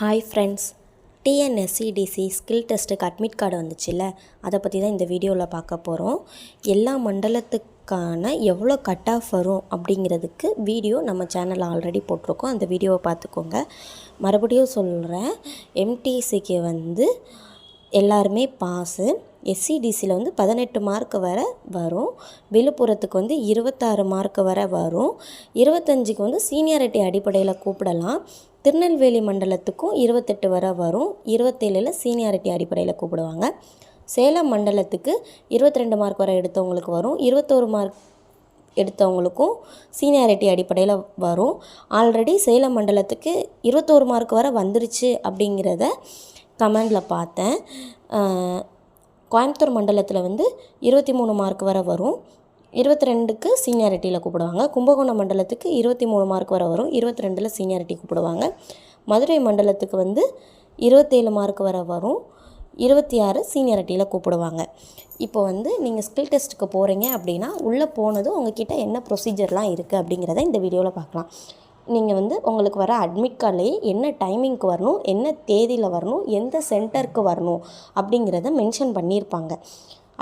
Hi friends TNSCDC skill டெஸ்ட்டுக்கு admit card வந்துச்சுல்ல? அதை பற்றி தான் இந்த வீடியோவில் பார்க்க போகிறோம் எல்லா மண்டலத்துக்கான எவ்வளோ கட் ஆஃப் வரும் அப்படிங்கிறதுக்கு வீடியோ நம்ம சேனலில் ஆல்ரெடி போட்டிருக்கோம். அந்த வீடியோவை பார்த்துக்கோங்க. மறுபடியும் சொல்கிறேன் எம்டிசிக்கு வந்து எல்லாருமே பாஸு எஸ்சிடிசியில் வந்து பதினெட்டு மார்க் வர வரும். விழுப்புரத்துக்கு வந்து இருபத்தாறு மார்க் வரை வரும். இருபத்தஞ்சுக்கு வந்து சீனியாரிட்டி அடிப்படையில் கூப்பிடலாம். திருநெல்வேலி மண்டலத்துக்கும் இருபத்தெட்டு வரை வரும். இருபத்தேழில் சீனியாரிட்டி அடிப்படையில் கூப்பிடுவாங்க. சேலம் மண்டலத்துக்கு இருபத்தி ரெண்டு மார்க் வரை எடுத்தவங்களுக்கு வரும். இருபத்தோரு மார்க் எடுத்தவங்களுக்கும் சீனியாரிட்டி அடிப்படையில் வரும். ஆல்ரெடி சேலம் மண்டலத்துக்கு இருபத்தோரு மார்க் வரை வந்துருச்சு அப்படிங்கிறத கமெண்டில் பார்த்தேன். கோயம்புத்தூர் மண்டலத்தில் வந்து இருபத்தி மூணு மார்க் வரை வரும். இருபத்தி ரெண்டுக்கு சீனியாரிட்டியில் கூப்பிடுவாங்க. கும்பகோணம் மண்டலத்துக்கு இருபத்தி மூணு மார்க் வரை வரும். இருபத்தி ரெண்டில் சீனியாரிட்டி கூப்பிடுவாங்க. மதுரை மண்டலத்துக்கு வந்து இருபத்தேழு மார்க் வரை வரும். இருபத்தி ஆறு சீனியாரிட்டியில் கூப்பிடுவாங்க. இப்போ வந்து நீங்கள் ஸ்கில் டெஸ்ட்டுக்கு போகிறீங்க அப்படின்னா உள்ளே போனதும் உங்ககிட்ட என்ன ப்ரொசீஜர்லாம் இருக்குது அப்படிங்கிறத இந்த வீடியோவில் பார்க்கலாம். நீங்கள் வந்து உங்களுக்கு வர அட்மிட் கார்ட்லேயே என்ன டைமிங்க்கு வரணும் என்ன தேதியில் வரணும் எந்த சென்டருக்கு வரணும் அப்படிங்கிறத மென்ஷன் பண்ணியிருப்பாங்க.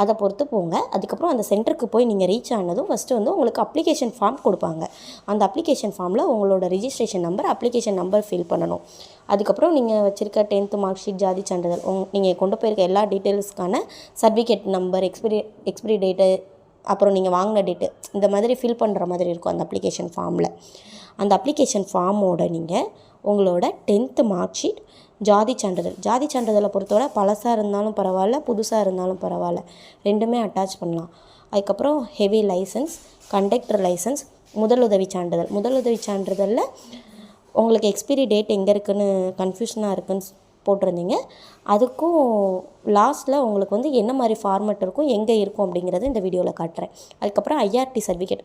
அதை பொறுத்து போங்க. அதுக்கப்புறம் அந்த சென்டருக்கு போய் நீங்கள் ரீச் ஆனதும் ஃபஸ்ட்டு வந்து உங்களுக்கு அப்ளிகேஷன் ஃபார்ம் கொடுப்பாங்க. அந்த அப்ளிகேஷன் ஃபார்மில் உங்களோட registration number application number fill பண்ணணும். அதுக்கப்புறம் நீங்கள் வச்சுருக்க டென்த்து மார்க் ஷீட் ஜாதி சான்றிதழ் உங் நீங்கள் கொண்டு போயிருக்க எல்லா டீட்டெயில்ஸ்க்கான certificate number expiry expiry date அப்புறம் நீங்கள் வாங்கின டேட்டு இந்த மாதிரி ஃபில் பண்ணுற மாதிரி இருக்கும் அந்த அப்ளிகேஷன் ஃபார்மில் அந்த அப்ளிகேஷன் ஃபார்மோட நீங்கள் உங்களோட டென்த்து மார்க் ஷீட் ஜாதி சான்றிதழ். ஜாதி சான்றிதழை பொறுத்தவரை பழசாக இருந்தாலும் பரவாயில்ல புதுசாக இருந்தாலும் பரவாயில்ல. ரெண்டுமே அட்டாச் பண்ணலாம். அதுக்கப்புறம் ஹெவி லைசன்ஸ் கண்டக்டர் லைசன்ஸ் முதலுதவி சான்றிதழ். முதலுதவி சான்றிதழில் உங்களுக்கு எக்ஸ்பிரி டேட் எங்கே இருக்குதுன்னு கன்ஃபியூஷனாக இருக்குன்னு போட்டிருந்தீங்க. அதுக்கும் லாஸ்ட்டில் உங்களுக்கு வந்து என்ன மாதிரி ஃபார்மேட் இருக்கும் எங்கே இருக்கும் அப்படிங்கிறத இந்த வீடியோவில் காட்டுறேன். அதுக்கப்புறம் ஐஆர்டி சர்டிஃபிகேட்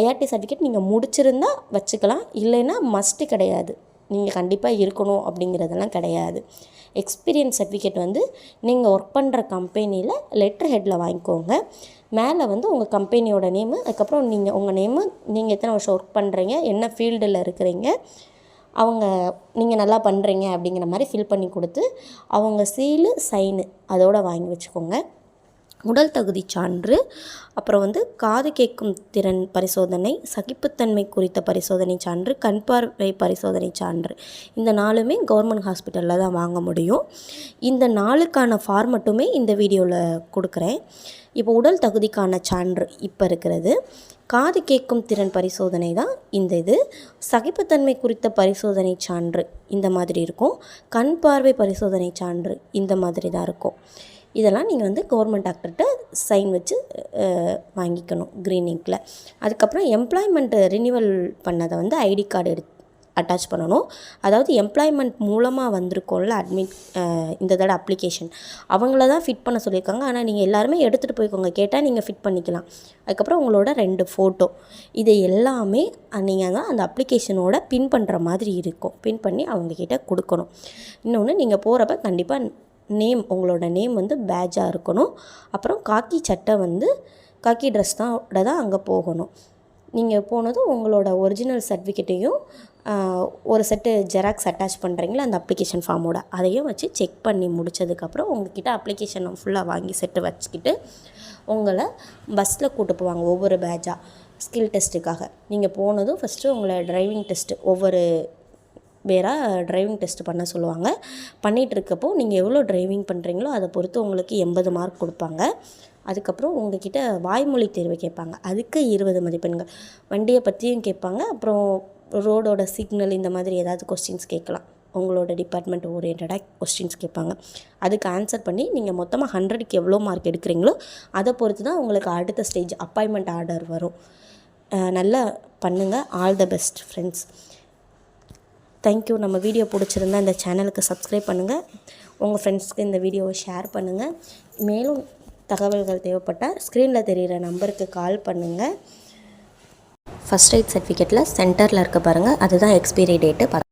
ஐஆர்டி சர்டிஃபிகேட் நீங்கள் முடிச்சிருந்தா வச்சுக்கலாம். இல்லைன்னா மஸ்ட்டு கிடையாது. நீங்கள் கண்டிப்பாக இருக்கணும் அப்படிங்கிறதெல்லாம் கிடையாது. எக்ஸ்பீரியன்ஸ் சர்டிஃபிகேட் வந்து நீங்கள் ஒர்க் பண்ணுற கம்பெனியில் லெட்டர் ஹெட்டில் வாங்கிக்கோங்க. மேலே வந்து உங்கள் கம்பெனியோட நேமு அதுக்கப்புறம் நீங்கள் உங்கள் நேமு நீங்கள் எத்தனை வருஷம் ஒர்க் பண்ணுறீங்க என்ன ஃபீல்டில் இருக்கிறீங்க அவங்க நீங்கள் நல்லா பண்ணுறீங்க அப்படிங்கிற மாதிரி ஃபில் பண்ணி கொடுத்து அவங்க சீலு சைனு அதோடு வாங்கி வச்சுக்கோங்க. உடல் தகுதி சான்று அப்புறம் வந்து காது கேட்கும் திறன் பரிசோதனை சகிப்புத்தன்மை குறித்த பரிசோதனை சான்று கண் பார்வை பரிசோதனை சான்று. இந்த நாலுமே கவர்மெண்ட் ஹாஸ்பிட்டலில் தான் வாங்க முடியும். இந்த நாளுக்கான ஃபார்மட்டுமே இந்த வீடியோவில் கொடுக்குறேன். இப்போ உடல் தகுதிக்கான சான்று இப்போ இருக்கிறது. காது கேட்கும் திறன் பரிசோதனை தான் இந்த இது. சகிப்புத்தன்மை குறித்த பரிசோதனை சான்று இந்த மாதிரி இருக்கும். கண் பார்வை பரிசோதனை சான்று இந்த மாதிரி தான் இருக்கும். இதெல்லாம் நீங்கள் வந்து கவர்மெண்ட் டாக்டர்கிட்ட சைன் வச்சு வாங்கிக்கணும் க்ரீன் இங்கில் அதுக்கப்புறம் எம்ப்ளாய்மெண்ட் ரினிவல் பண்ணதை வந்து ஐடி கார்டு எடுத்து அட்டாச் பண்ணணும். அதாவது எம்ப்ளாய்மெண்ட் மூலமாக வந்திருக்கோம்ல அட்மிட் இந்த தடவை அப்ளிகேஷன் அவங்கள தான் ஃபிட் பண்ண சொல்லியிருக்காங்க. ஆனால் நீங்கள் எல்லாருமே எடுத்துகிட்டு போய்க்கோங்க. கேட்டால் நீங்கள் ஃபிட் பண்ணிக்கலாம். அதுக்கப்புறம் உங்களோட ரெண்டு ஃபோட்டோ இது எல்லாமே நீங்கள் தான் அந்த அப்ளிகேஷனோட பின் பண்ணுற மாதிரி இருக்கும். பின் பண்ணி அவங்கக்கிட்ட கொடுக்கணும். இன்னொன்று நீங்கள் போகிறப்ப கண்டிப்பாக நேம் உங்களோட நேம் வந்து பேட்சாக இருக்கணும். அப்புறம் காக்கி சட்டை வந்து காக்கி ட்ரெஸ் தான் தான் அங்கே போகணும். நீங்கள் போனதும் உங்களோட ஒரிஜினல் சர்டிஃபிகேட்டையும் ஒரு செட்டு ஜெராக்ஸ் அட்டாச் பண்ணுறீங்களா அந்த அப்ளிகேஷன் ஃபார்மோட அதையும் வச்சு செக் பண்ணி முடிச்சதுக்கப்புறம் உங்ககிட்ட அப்ளிகேஷன் ஃபுல்லாக வாங்கி செட்டு வச்சுக்கிட்டு உங்களை பஸ்ஸில் கூட்டு போவாங்க ஒவ்வொரு பேட்சாக ஸ்கில் டெஸ்ட்டுக்காக நீங்கள் போனதும் ஃபஸ்ட்டு உங்களை டிரைவிங் டெஸ்ட்டு ஒவ்வொரு பேராக டிரைவிங் டெஸ்ட் பண்ண சொல்லுவாங்க. பண்ணிகிட்ருக்கப்போ நீங்கள் எவ்வளோ டிரைவிங் பண்ணுறீங்களோ அதை பொறுத்து உங்களுக்கு எண்பது மார்க் கொடுப்பாங்க. அதுக்கப்புறம் உங்ககிட்ட வாய்மொழி தேர்வு கேட்பாங்க. அதுக்கு இருபது மதிப்பெண்கள். வண்டியை பற்றியும் கேட்பாங்க. அப்புறம் ரோடோட சிக்னல் இந்த மாதிரி ஏதாவது கொஸ்டின்ஸ் கேட்கலாம். உங்களோட டிபார்ட்மெண்ட் ஓரியன்டாக கொஸ்டின்ஸ் கேட்பாங்க. அதுக்கு ஆன்சர் பண்ணி நீங்கள் மொத்தமாக ஹண்ட்ரடுக்கு எவ்வளோ மார்க் எடுக்கிறீங்களோ அதை பொறுத்து தான் உங்களுக்கு அடுத்த ஸ்டேஜ் அப்பாயின்மெண்ட் ஆர்டர் வரும். நல்லா பண்ணுங்கள் all the best friends thank you நம்ம வீடியோ பிடிச்சிருந்தா இந்த சேனலுக்கு சப்ஸ்கிரைப் பண்ணுங்கள் உங்கள் ஃப்ரெண்ட்ஸ்க்கு இந்த வீடியோவை ஷேர் பண்ணுங்கள் மேலும் தகவல்கள் தேவைப்பட்டால் ஸ்க்ரீனில் தெரிகிற நம்பருக்கு கால் பண்ணுங்கள் ஃபஸ்ட் எய்ட் சர்டிஃபிகேட்டில் சென்டரில் இருக்க பாருங்கள் அதுதான் எக்ஸ்பைரி டேட்டு